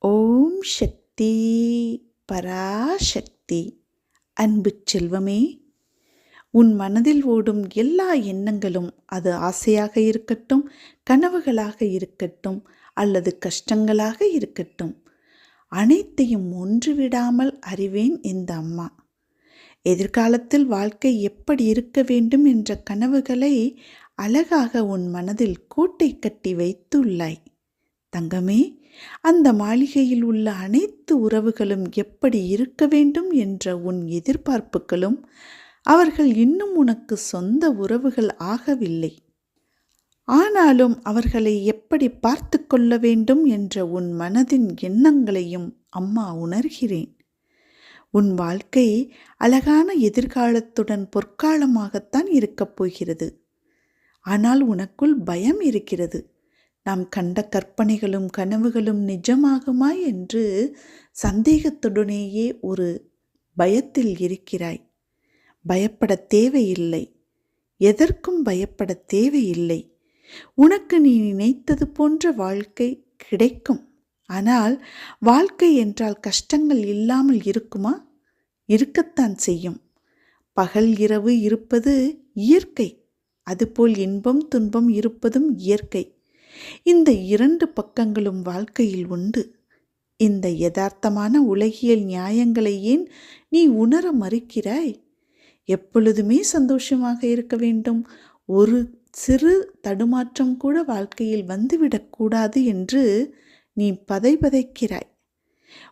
ஓம் சக்தி பராசக்தி. அன்பு செல்வமே உன் மனதில் ஓடும் எல்லா எண்ணங்களும் அது ஆசையாக இருக்கட்டும் கனவுகளாக இருக்கட்டும் அல்லது கஷ்டங்களாக இருக்கட்டும். அனைத்தையும் ஒன்று விடாமல் அறிவேன் இந்த அம்மா. எதிர்காலத்தில் வாழ்க்கை எப்படி இருக்க வேண்டும் என்ற கனவுகளை அழகாக உன் மனதில் கூட்டை கட்டி வைத்துள்ளாய். தங்கமே அந்த மாளிகையில் உள்ள அனைத்து உறவுகளும் எப்படி இருக்க வேண்டும் என்ற உன் எதிர்பார்ப்புகளும் அவர்கள் இன்னும் உனக்கு சொந்த உறவுகள் ஆகவில்லை. ஆனாலும் அவர்களை எப்படி பார்த்து கொள்ள வேண்டும் என்ற உன் மனதின் எண்ணங்களையும் அம்மா உணர்கிறேன். உன் வாழ்க்கை அழகான எதிர்காலத்துடன் பொற்காலமாகத்தான் இருக்கப் போகிறது. ஆனால் உனக்குள் பயம் இருக்கிறது. நாம் கண்ட கற்பனைகளும் கனவுகளும் நிஜமாகுமா என்று சந்தேகத்துடனேயே ஒரு பயத்தில் இருக்கிறாய். பயப்பட தேவையில்லை. எதற்கும் பயப்பட தேவையில்லை. உனக்கு நீ நினைத்தது போன்ற வாழ்க்கை கிடைக்கும். ஆனால் வாழ்க்கை என்றால் கஷ்டங்கள் இல்லாமல் இருக்குமா? இருக்கத்தான் செய்யும். பகல் இரவு இருப்பது இயற்கை. அதுபோல் இன்பம் துன்பம் இருப்பதும் இயற்கை. இந்த இரண்டு பக்கங்களும் வாழ்க்கையில் உண்டு. இந்த யதார்த்தமான உலகியல் நியாயங்களை ஏன் நீ உணர மறுக்கிறாய்? எப்பொழுதுமே சந்தோஷமாக இருக்க வேண்டும். ஒரு சிறு தடுமாற்றம் கூட வாழ்க்கையில் வந்துவிடக்கூடாது என்று நீ பதை பதைக்கிறாய்.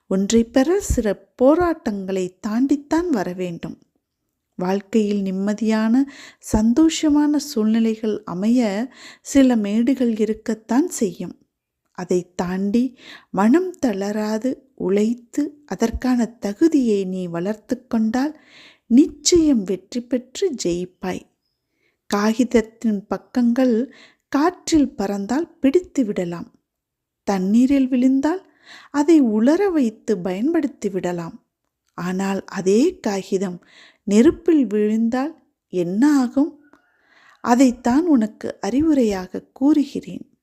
ஒன்றை பெற சில போராட்டங்களை தாண்டித்தான் வர வேண்டும். வாழ்க்கையில் நிம்மதியான சந்தோஷமான சூழ்நிலைகள் அமைய சில மேடுகள் இருக்கத்தான் செய்யும். அதை தாண்டி மனம் தளராது உழைத்து அதற்கான தகுதியை நீ வளர்த்து கொண்டால் நிச்சயம் வெற்றி பெற்று ஜெயிப்பாய். காகிதத்தின் பக்கங்கள் காற்றில் பறந்தால் பிடித்து விடலாம். தண்ணீரில் விழுந்தால் அதை உலர வைத்து பயன்படுத்தி விடலாம். ஆனால் அதே காகிதம் நெருப்பில் விழுந்தால் என்ன ஆகும் அதைத்தான் உனக்கு அறிவுரையாக கூறுகிறேன்.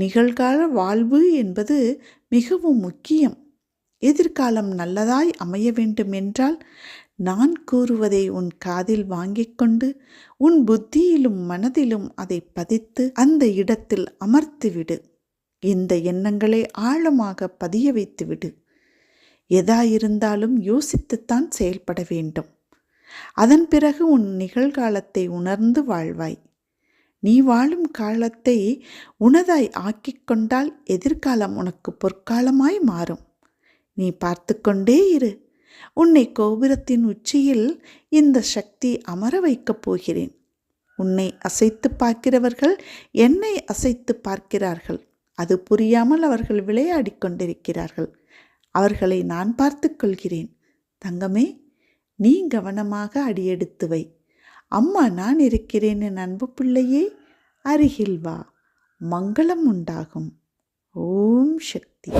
நிகழ்கால வாழ்வு என்பது மிகவும் முக்கியம். எதிர்காலம் நல்லதாய் அமைய வேண்டும் என்றால் நான் கூறுவதை உன் காதில் வாங்கிக் கொண்டு உன் புத்தியிலும் மனதிலும் அதை பதித்து அந்த இடத்தில் அமர்த்திவிடு. இந்த எண்ணங்களை ஆழமாக பதிய வைத்துவிடு. எதாயிருந்தாலும் யோசித்துத்தான் செயல்பட வேண்டும். அதன் பிறகு உன் நிகழ்காலத்தை உணர்ந்து வாழ்வாய். நீ வாழும் காலத்தை உனதாய் ஆக்கிக் கொண்டால் எதிர்காலம் உனக்கு பொற்காலமாய் மாறும். நீ பார்த்து கொண்டே இரு. உன்னை கோபுரத்தின் உச்சியில் இந்த சக்தி அமர வைக்கப் போகிறேன். உன்னை அசைத்து பார்க்கிறவர்கள் என்னை அசைத்து பார்க்கிறார்கள். அது புரியாமல் அவர்கள் விளையாடி கொண்டிருக்கிறார்கள். அவர்களை நான் பார்த்து கொள்கிறேன். தங்கமே நீ கவனமாக அடியெடுத்து வை. அம்மா நான் இருக்கிறேன் என் அன்பு பிள்ளையே அருகில் வா. மங்களம் உண்டாகும். ஓம் சக்தி.